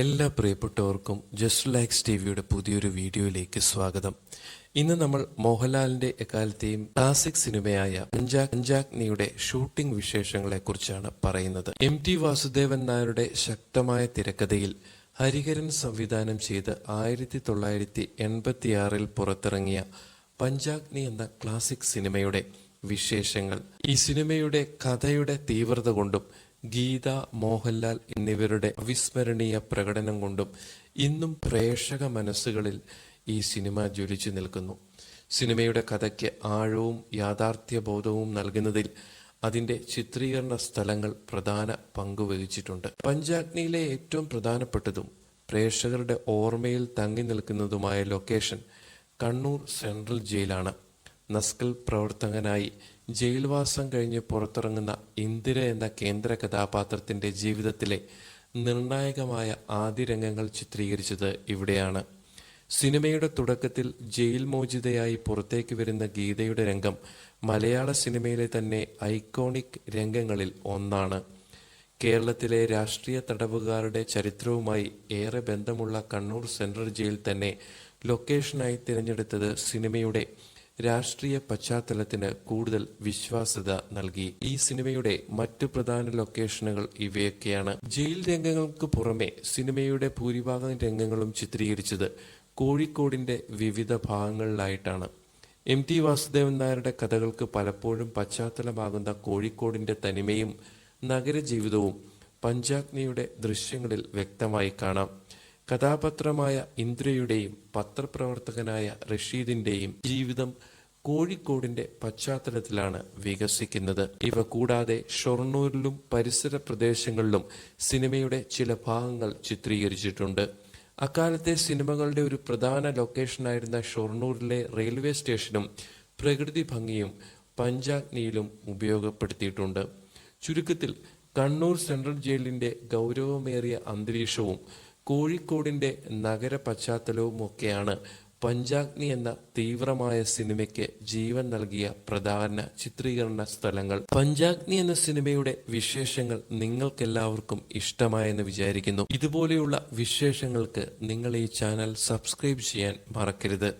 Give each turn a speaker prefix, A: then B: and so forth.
A: എല്ലാ പ്രിയപ്പെട്ടവർക്കും just likes T വിയുടെ പുതിയൊരു വീഡിയോയിലേക്ക് സ്വാഗതം. ഇന്ന് നമ്മൾ മോഹൻലാലിന്റെ എക്കാലത്തെയും ക്ലാസിക് സിനിമയായ പഞ്ചാക് പഞ്ചാഗ്നിയുടെ ഷൂട്ടിംഗ് വിശേഷങ്ങളെ കുറിച്ചാണ് പറയുന്നത്. എം ടി വാസുദേവൻ നായരുടെ ശക്തമായ തിരക്കഥയിൽ ഹരിഹരൻ സംവിധാനം ചെയ്ത് ആയിരത്തി തൊള്ളായിരത്തി എൺപത്തിയാറിൽ പുറത്തിറങ്ങിയ പഞ്ചാഗ്നി എന്ന ക്ലാസിക് സിനിമയുടെ വിശേഷങ്ങൾ ഈ സിനിമയുടെ കഥയുടെ തീവ്രത കൊണ്ടും ഗീത മോഹൻലാൽ എന്നിവരുടെ അവിസ്മരണീയ പ്രകടനം കൊണ്ടും ഇന്നും പ്രേക്ഷക മനസ്സുകളിൽ ഈ സിനിമ ജ്വലിച്ചു നിൽക്കുന്നു. സിനിമയുടെ കഥയ്ക്ക് ആഴവും യാഥാർത്ഥ്യബോധവും നൽകുന്നതിൽ അതിന്റെ ചിത്രീകരണ സ്ഥലങ്ങൾ പ്രധാന പങ്ക് വഹിച്ചിട്ടുണ്ട്. പഞ്ചാഗ്നിയിലെ ഏറ്റവും പ്രധാനപ്പെട്ടതും പ്രേക്ഷകരുടെ ഓർമ്മയിൽ തങ്ങി നിൽക്കുന്നതുമായ ലൊക്കേഷൻ കണ്ണൂർ സെൻട്രൽ ജയിലാണ്. നസ്കൽ പ്രവർത്തകനായി ജയിൽവാസം കഴിഞ്ഞ് പുറത്തിറങ്ങുന്ന ഇന്ദിര എന്ന കേന്ദ്ര കഥാപാത്രത്തിന്റെ ജീവിതത്തിലെ നിർണായകമായ ആദ്യ രംഗങ്ങൾ ചിത്രീകരിച്ചത് ഇവിടെയാണ്. സിനിമയുടെ തുടക്കത്തിൽ ജയിൽ മോചിതയായി പുറത്തേക്ക് വരുന്ന ഗീതയുടെ രംഗം മലയാള സിനിമയിലെ തന്നെ ഐക്കോണിക് രംഗങ്ങളിൽ ഒന്നാണ്. കേരളത്തിലെ രാഷ്ട്രീയ തടവുകാരുടെ ചരിത്രവുമായി ഏറെ ബന്ധമുള്ള കണ്ണൂർ സെൻട്രൽ ജയിൽ തന്നെ ലൊക്കേഷനായി തിരഞ്ഞെടുത്തത് സിനിമയുടെ രാഷ്ട്രീയ പശ്ചാത്തലത്തിന് കൂടുതൽ വിശ്വാസ്യത നൽകി. ഈ സിനിമയുടെ മറ്റു പ്രധാന ലൊക്കേഷനുകൾ ഇവയൊക്കെയാണ് ജയിൽ രംഗങ്ങൾക്ക് പുറമെ സിനിമയുടെ ഭൂരിഭാഗം രംഗങ്ങളും ചിത്രീകരിച്ചത് കോഴിക്കോടിന്റെ വിവിധ ഭാഗങ്ങളിലായിട്ടാണ്. എം ടി വാസുദേവൻ നായരുടെ കഥകൾക്ക് പലപ്പോഴും പശ്ചാത്തലമാകുന്ന കോഴിക്കോടിന്റെ തനിമയും നഗരജീവിതവും പഞ്ചാഗ്നിയുടെ ദൃശ്യങ്ങളിൽ വ്യക്തമായി കാണാം. കഥാപാത്രമായ ഇന്ദ്രയുടെയും പത്രപ്രവർത്തകനായ റഷീദിന്റെയും ജീവിതം കോഴിക്കോടിന്റെ പശ്ചാത്തലത്തിലാണ് വികസിക്കുന്നത്. ഇവ കൂടാതെ ഷൊർണൂരിലും പരിസര പ്രദേശങ്ങളിലും സിനിമയുടെ ചില ഭാഗങ്ങൾ ചിത്രീകരിച്ചിട്ടുണ്ട്. അക്കാലത്തെ സിനിമകളുടെ ഒരു പ്രധാന ലൊക്കേഷനായിരുന്ന ഷൊർണൂരിലെ റെയിൽവേ സ്റ്റേഷനും പ്രകൃതി ഭംഗിയും പഞ്ചാഗ്നിയിലും ഉപയോഗപ്പെടുത്തിയിട്ടുണ്ട്. ചുരുക്കത്തിൽ കണ്ണൂർ സെൻട്രൽ ജയിലിന്റെ ഗൗരവമേറിയ അന്തരീക്ഷവും കോഴിക്കോടിന്റെ നഗര പശ്ചാത്തലവും ഒക്കെയാണ് പഞ്ചാഗ്നി എന്ന തീവ്രമായ സിനിമയ്ക്ക് ജീവൻ നൽകിയ പ്രധാന ചിത്രീകരണ സ്ഥലങ്ങൾ. പഞ്ചാഗ്നി എന്ന സിനിമയുടെ വിശേഷങ്ങൾ നിങ്ങൾക്കെല്ലാവർക്കും ഇഷ്ടമായെന്ന് വിചാരിക്കുന്നു. ഇതുപോലെയുള്ള വിശേഷങ്ങൾക്ക് നിങ്ങൾ ഈ ചാനൽ സബ്സ്ക്രൈബ് ചെയ്യാൻ മറക്കരുത്.